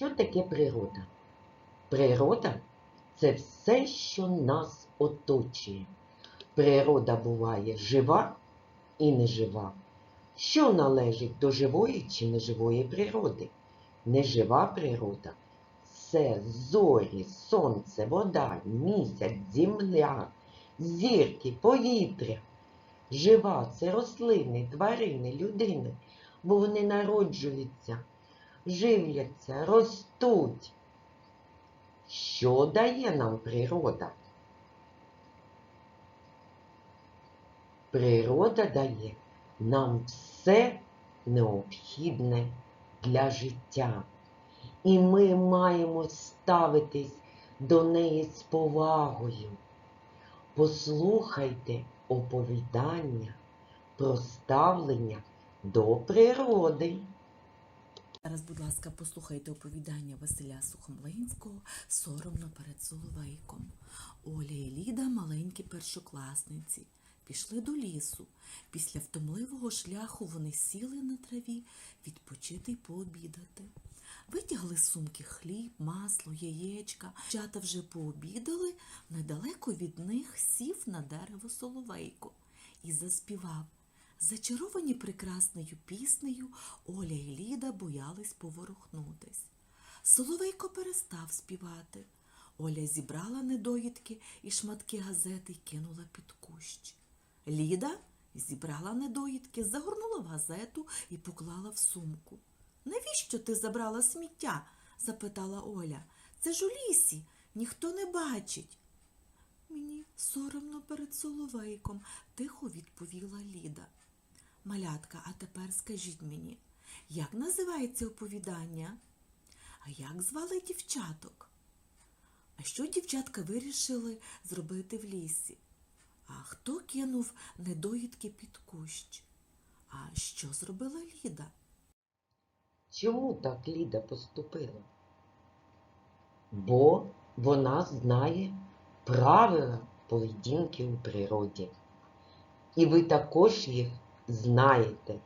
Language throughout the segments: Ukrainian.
Що таке природа? Природа це все, що нас оточує. Природа буває жива і нежива. Що належить до живої чи неживої природи? Нежива природа це зорі, сонце, вода, місяць, земля, зірки, повітря. Жива це рослини, тварини, людини, бо вони народжуються, живляться, ростуть. Що дає нам природа? Природа дає нам все необхідне для життя. І ми маємо ставитись до неї з повагою. Послухайте оповідання про ставлення до природи. Зараз, будь ласка, послухайте оповідання Василя Сухомлинського Соромно перед Соловейком. Оля і Ліда маленькі першокласниці. Пішли до лісу. Після втомливого шляху вони сіли на траві відпочити й пообідати. Витягли з сумки хліб, масло, яєчка. Чата вже пообідали, недалеко від них сів на дерево соловейко і заспівав. Зачаровані прекрасною піснею, Оля і Ліда боялись поворухнутись. Соловейко перестав співати. Оля зібрала недоїдки і шматки газети кинула під кущ. Ліда зібрала недоїдки, загорнула в газету і поклала в сумку. Навіщо ти забрала сміття? запитала Оля. Це ж у лісі, ніхто не бачить. Мені соромно перед Соловейком, тихо відповіла Ліда. Малятка, а тепер скажіть мені, як називається оповідання? А як звали дівчаток? А що дівчатка вирішили зробити в лісі? А хто кинув недоїдки під кущ? А що зробила Ліда? Чому так Ліда поступила? Бо вона знає правила поведінки у природі. І ви також їх знаєте.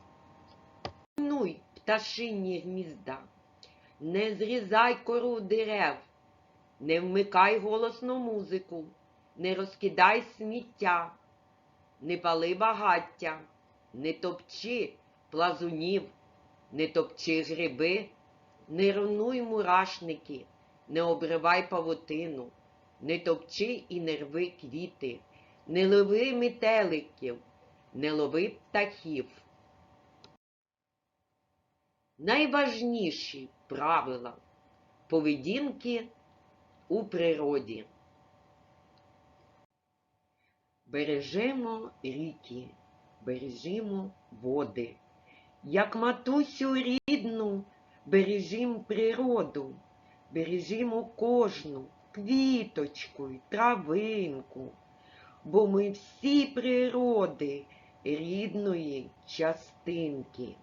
Пташині гнізда, не зрізай кору дерев, не вмикай голосну музику, не розкидай сміття, не пали багаття, не топчи плазунів, не топчи гриби, не руйнуй мурашники, не обривай павутину, не топчи і не рви квіти, не лови метеликів, не лови птахів. Найважніші правила поведінки у природі. Бережемо ріки, бережімо води. Як матусю рідну, бережімо природу, бережімо кожну квіточку й травинку, бо ми всі природи рідної частинки.